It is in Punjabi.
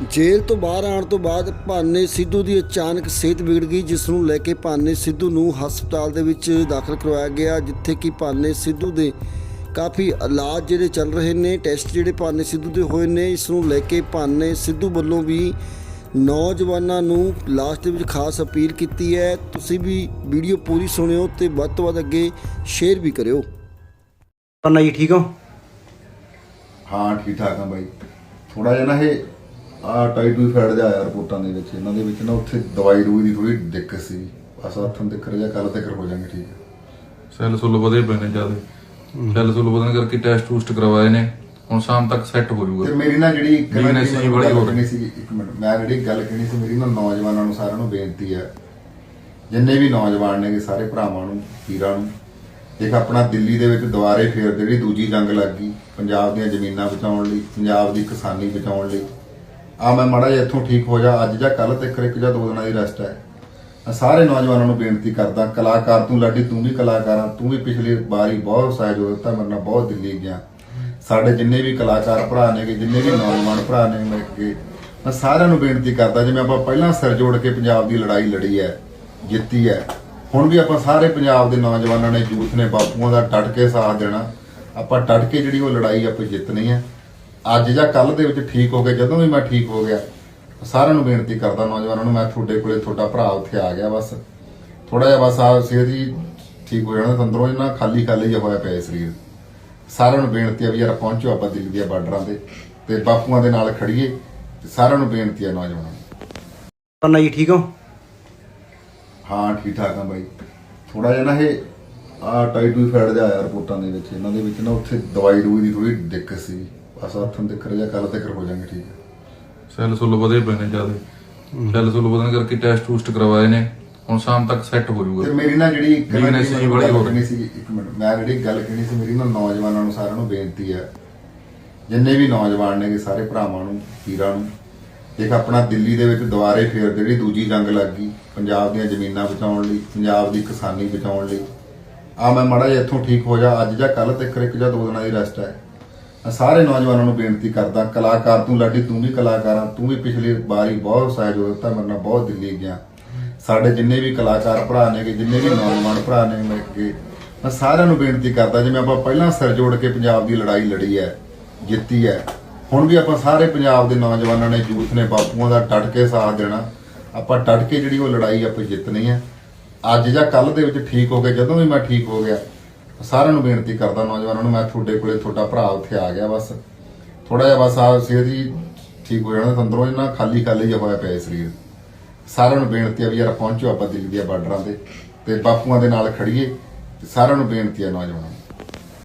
ਜੇਲ੍ਹ ਤੋਂ ਬਾਹਰ ਆਉਣ ਤੋਂ ਬਾਅਦ ਭਾਨੇ ਸਿੱਧੂ ਦੀ ਅਚਾਨਕ ਸਿਹਤ ਵਿਗੜ ਗਈ ਜਿਸ ਨੂੰ ਲੈ ਕੇ ਭਾਨੇ ਸਿੱਧੂ ਨੂੰ ਹਸਪਤਾਲ ਦੇ ਵਿੱਚ ਦਾਖਲ ਕਰਵਾਇਆ ਗਿਆ ਜਿੱਥੇ ਕਿ ਭਾਨੇ ਸਿੱਧੂ ਦੇ ਕਾਫੀ ਇਲਾਜ ਜਿਹੜੇ ਚੱਲ ਰਹੇ ਨੇ ਟੈਸਟ ਜਿਹੜੇ ਭਾਨੇ ਸਿੱਧੂ ਦੇ ਹੋਏ ਨੇ ਇਸ ਨੂੰ ਲੈ ਕੇ ਭਾਨੇ ਸਿੱਧੂ ਵੱਲੋਂ ਵੀ ਨੌਜਵਾਨਾਂ ਨੂੰ ਲਾਸਟ ਦੇ ਵਿੱਚ ਖਾਸ ਅਪੀਲ ਕੀਤੀ ਹੈ। ਤੁਸੀਂ ਵੀ ਵੀਡੀਓ ਪੂਰੀ ਸੁਣਿਓ ਤੇ ਵੱਧ ਤੋਂ ਵੱਧ ਅੱਗੇ ਸ਼ੇਅਰ ਵੀ ਕਰਿਓ। ਪੰਨਾ ਜੀ ਠੀਕ ਹੋ? ਹਾਂ ਠੀਕ ਠਾਕ ਆ ਬਾਈ। ਥੋੜਾ ਜਿਹਾ ਨਾ ਇਹ ਆ ਟਾਈਟੂ ਫੈੜ ਜਾ ਆਇਆ ਰਿਪੋਰਟਾਂ ਦੇ ਵਿੱਚ ਇਹਨਾਂ ਦੇ ਵਿੱਚ ਨਾ ਉੱਥੇ ਦਵਾਈ ਦੂਈ ਦੀ ਥੋੜੀ ਦਿੱਕਤ ਸੀ। ਬਸ ਹੱਥਾਂ ਦੇ ਕਰ ਜਾ ਕੱਲ ਤੱਕ ਹੋ ਜਾਣਗੇ ਠੀਕ ਸੈੱਲ ਸੁੱਲ ਵਧੇ ਪਏ ਨੇ ਜ਼ਿਆਦਾ। ਸੈੱਲ ਸੁੱਲ ਵਧਣ ਕਰਕੇ ਟੈਸਟ ਟੂਸਟ ਕਰਵਾਏ ਨੇ। ਹੁਣ ਸ਼ਾਮ ਤੱਕ ਸੈੱਟ ਹੋ ਤੇ ਜਾਊਗਾ ਮੇਰੀ ਨਾ ਜਿਹੜੀ ਇੱਕ ਨਾ ਜਿਹੜੀ ਜੀ ਬੜੀ ਹੋ ਰਹੀ। ਸੀ ਇੱਕ ਮਿੰਟ ਮੈਂ ਜਿਹੜੀ ਗੱਲ ਕਹਿਣੀ ਸੀ ਮੇਰੀ ਨਾ ਨੌਜਵਾਨਾਂ ਨੂੰ ਸਾਰਿਆਂ ਨੂੰ ਬੇਨਤੀ ਹੈ ਜਿੰਨੇ ਵੀ ਨੌਜਵਾਨ ਨੇਗੇ ਸਾਰੇ ਭਰਾਵਾਂ ਨੂੰ ਵੀਰਾਂ ਨੂੰ ਇੱਕ ਆਪਣਾ ਦਿੱਲੀ ਦੇ ਵਿੱਚ ਦੁਬਾਰੇ ਫੇਰ ਜਿਹੜੀ ਦੂਜੀ ਜੰਗ ਲੱਗ ਗਈ ਪੰਜਾਬ ਦੀਆਂ ਜ਼ਮੀਨਾਂ ਬਚਾਉਣ ਲਈ ਪੰਜਾਬ ਦੀ ਕਿਸਾਨੀ ਬਚਾਉਣ ਲਈ ਆ ਮੈਂ ਮਾੜਾ ਜਿਹਾ ਇੱਥੋਂ ਠੀਕ ਹੋ ਜਾ, ਅੱਜ ਜਾਂ ਕੱਲ ਤੱਕ ਇੱਕ ਜਾਂ ਦੋ ਦਿਨਾਂ ਦੀ ਰੈਸਟ ਹੈ। ਮੈਂ ਸਾਰੇ ਨੌਜਵਾਨਾਂ ਨੂੰ ਬੇਨਤੀ ਕਰਦਾ, ਕਲਾਕਾਰ ਤੂੰ ਲਾਡੀ, ਤੂੰ ਵੀ ਕਲਾਕਾਰ ਆ, ਤੂੰ ਵੀ ਪਿਛਲੀ ਵਾਰੀ ਬਹੁਤ ਸਹਿਯੋਗ ਦਿੱਤਾ, ਮੇਰੇ ਨਾਲ ਬਹੁਤ ਦਿੱਲੀ ਗਿਆ। ਸਾਡੇ ਜਿੰਨੇ ਵੀ ਕਲਾਕਾਰ ਭਰਾ ਨੇਗੇ ਜਿੰਨੇ ਵੀ ਨੌਜਵਾਨ ਭਰਾ ਨੇ ਮੇਰੇ ਕੇ ਮੈਂ ਸਾਰਿਆਂ ਨੂੰ ਬੇਨਤੀ ਕਰਦਾ, ਜਿਵੇਂ ਆਪਾਂ ਪਹਿਲਾਂ ਸਿਰ ਜੋੜ ਕੇ ਪੰਜਾਬ ਦੀ ਲੜਾਈ ਲੜੀ ਹੈ, ਜਿੱਤੀ ਹੈ, ਹੁਣ ਵੀ ਆਪਾਂ ਸਾਰੇ ਪੰਜਾਬ ਦੇ ਨੌਜਵਾਨਾਂ ਨੇ ਯੂਥ ਨੇ, ਬਾਪੂਆਂ ਦਾ ਡਟ ਕੇ ਸਾਥ ਦੇਣਾ। ਆਪਾਂ ਡਟ ਕੇ ਜਿਹੜੀ ਉਹ ਲੜਾਈ ਆਪਾਂ ਜਿੱਤਣੀ ਹੈ ਅੱਜ ਜਾਂ ਕੱਲ ਦੇ ਵਿੱਚ ਠੀਕ ਹੋ ਕੇ ਜਦੋਂ ਵੀ ਮੈਂ ਠੀਕ ਹੋ ਗਿਆ ਸਾਰਿਆਂ ਨੂੰ ਬੇਨਤੀ ਕਰਦਾ ਨੌਜਵਾਨਾਂ ਨੂੰ ਮੈਂ ਤੁਹਾਡੇ ਕੋਲੇ ਤੁਹਾਡਾ ਭਰਾ ਉੱਥੇ ਆ ਗਿਆ ਬਸ। ਥੋੜਾ ਜਿਹਾ ਬਸ ਆ ਸਿਹਤ ਹੀ ਠੀਕ ਹੋ ਜਾਣਾ ਅੰਦਰੋਂ ਇਹਨਾਂ ਖਾਲੀ ਖਾਲੀ ਜਿਹਾ ਹੋਇਆ ਪਿਆ ਸਰੀਰ। ਸਾਰਿਆਂ ਨੂੰ ਬੇਨਤੀ ਹੈ ਵੀ ਯਾਰ ਪਹੁੰਚੋ ਆਪਾਂ ਦਿੱਲੀ ਦੀਆਂ ਬਾਰਡਰਾਂ ਤੇ ਤੇ ਬਾਪੂਆਂ ਦੇ ਨਾਲ ਖੜੀਏ ਤੇ ਸਾਰਿਆਂ ਨੂੰ ਬੇਨਤੀ ਹੈ ਨੌਜਵਾਨਾਂ ਨੂੰ। ਜੀ ਠੀਕ ਹੋ? ਹਾਂ ਠੀਕ ਠਾਕ ਆ ਬਾਈ। ਥੋੜਾ ਜਿਹਾ ਨਾ ਇਹ ਆ ਟਾਈਟੂ ਫੈੜ ਜਾ ਆਇਆ ਰਿਪੋਰਟਾਂ ਦੇ ਵਿੱਚ ਇਹਨਾਂ ਦੇ ਵਿੱਚ ਨਾ ਉੱਥੇ ਦਵਾਈ ਦੂਈ ਦੀ ਥੋੜੀ ਦਿੱਕਤ ਸੀ ਬਸ ਹੱਥਾਂ ਦੇ ਕਰ ਜਾ ਕੱਲ ਤੱਕ ਹੋ ਜਾਣਗੇ ਠੀਕ ਸੈੱਲ ਸੁੱਲ ਵਧੇ ਪਏ ਨੇ ਜ਼ਿਆਦਾ। ਸੈੱਲ ਸੁੱਲ ਵਧਣ ਕਰਕੇ ਟੈਸਟ ਟੂਸਟ ਕਰਵਾਏ ਨੇ। ਹੁਣ ਸ਼ਾਮ ਤੱਕ ਸੈੱਟ ਹੋ ਤੇ ਜਾਊਗਾ ਮੇਰੀ ਨਾ ਜਿਹੜੀ ਇੱਕ ਨਾ ਬੜੀ ਗੱਲ ਹੋ ਰਹੀ। ਸੀ ਇੱਕ ਮਿੰਟ ਮੈਂ ਜਿਹੜੀ ਗੱਲ ਕਹਿਣੀ ਸੀ ਮੇਰੀ ਨਾ ਨੌਜਵਾਨਾਂ ਨੂੰ ਸਾਰਿਆਂ ਨੂੰ ਬੇਨਤੀ ਹੈ। ਜਿੰਨੇ ਵੀ ਨੌਜਵਾਨ ਨੇਗੇ ਸਾਰੇ ਭਰਾਵਾਂ ਨੂੰ ਵੀਰਾਂ ਨੂੰ ਇੱਕ ਆਪਣਾ ਦਿੱਲੀ ਦੇ ਵਿੱਚ ਦੁਬਾਰੇ ਫੇਰ ਜਿਹੜੀ ਦੂਜੀ ਜੰਗ ਲੱਗ ਗਈ ਪੰਜਾਬ ਦੀਆਂ ਜ਼ਮੀਨਾਂ ਬਚਾਉਣ ਲਈ ਪੰਜਾਬ ਦੀ ਕਿਸਾਨੀ ਬਚਾਉਣ ਲਈ। ਆ ਮੈਂ ਮਾੜਾ ਜਿਹਾ ਇੱਥੋਂ ਠੀਕ ਹੋ ਜਾ ਅੱਜ ਜਾਂ ਕੱਲ ਤੱਕ ਇੱਕ ਜਾਂ ਦੋ ਦਿਨਾਂ ਦੀ ਰੈਸਟ ਹੈ। ਮੈਂ ਸਾਰੇ ਨੌਜਵਾਨਾਂ ਨੂੰ ਬੇਨਤੀ ਕਰਦਾ, ਕਲਾਕਾਰ ਤੂੰ ਲਾਡੀ, ਤੂੰ ਵੀ ਕਲਾਕਾਰਾਂ ਤੂੰ ਵੀ ਪਿਛਲੀ ਵਾਰੀ ਬਹੁਤ ਸਹਿਯੋਗ ਦਿੱਤਾ, ਮੇਰੇ ਨਾਲ ਬਹੁਤ ਦਿੱਲੀ ਗਿਆ। ਸਾਡੇ ਜਿੰਨੇ ਵੀ ਕਲਾਕਾਰ ਭਰਾ ਨੇਗੇ ਜਿੰਨੇ ਵੀ ਨੌਜਵਾਨ ਭਰਾ ਨੇ ਮੇਰੇ ਅੱਗੇ, ਮੈਂ ਸਾਰਿਆਂ ਨੂੰ ਬੇਨਤੀ ਕਰਦਾ, ਜਿਵੇਂ ਆਪਾਂ ਪਹਿਲਾਂ ਸਿਰ ਜੋੜ ਕੇ ਪੰਜਾਬ ਦੀ ਲੜਾਈ ਲੜੀ ਹੈ, ਜਿੱਤੀ ਹੈ, ਹੁਣ ਵੀ ਆਪਾਂ ਸਾਰੇ ਪੰਜਾਬ ਦੇ ਨੌਜਵਾਨਾਂ ਨੇ ਯੂਥ ਨੇ, ਬਾਪੂਆਂ ਦਾ ਡਟ ਕੇ ਸਾਥ ਦੇਣਾ, ਆਪਾਂ ਡਟ ਕੇ ਜਿਹੜੀ ਉਹ ਲੜਾਈ ਆਪਾਂ ਜਿੱਤਣੀ ਹੈ, ਅੱਜ ਜਾਂ ਕੱਲ ਦੇ ਵਿੱਚ ਠੀਕ ਹੋ ਕੇ, ਜਦੋਂ ਵੀ ਮੈਂ ਠੀਕ ਹੋ ਗਿਆ ਸਾਰਿਆਂ ਨੂੰ ਬੇਨਤੀ ਕਰਦਾ ਨੌਜਵਾਨਾਂ ਨੂੰ, ਮੈਂ ਤੁਹਾਡੇ ਕੋਲੇ ਤੁਹਾਡਾ ਭਰਾ ਉੱਥੇ ਆ ਗਿਆ ਬਸ। ਥੋੜਾ ਜਿਹਾ ਬਸ ਆ ਸਿਹਤ ਜੀ ਠੀਕ ਹੋ ਜਾਣਾ ਤੰਦਰੋਂ ਇਹਨਾਂ ਖਾਲੀ ਖਾਲੀ ਜਿਹਾ ਹੋਇਆ ਪਿਆ ਸਰੀਰ। ਸਾਰਿਆਂ ਨੂੰ ਬੇਨਤੀ ਆ ਵੀ ਯਾਰ ਪਹੁੰਚੋ ਆਪਾਂ ਦਿੱਲੀ ਦੀਆਂ ਬਾਰਡਰਾਂ ਤੇ ਤੇ ਬਾਪੂਆਂ ਦੇ ਨਾਲ ਖੜੀਏ ਸਾਰਿਆਂ ਨੂੰ ਬੇਨਤੀ ਆ ਨੌਜਵਾਨਾਂ ਨੂੰ।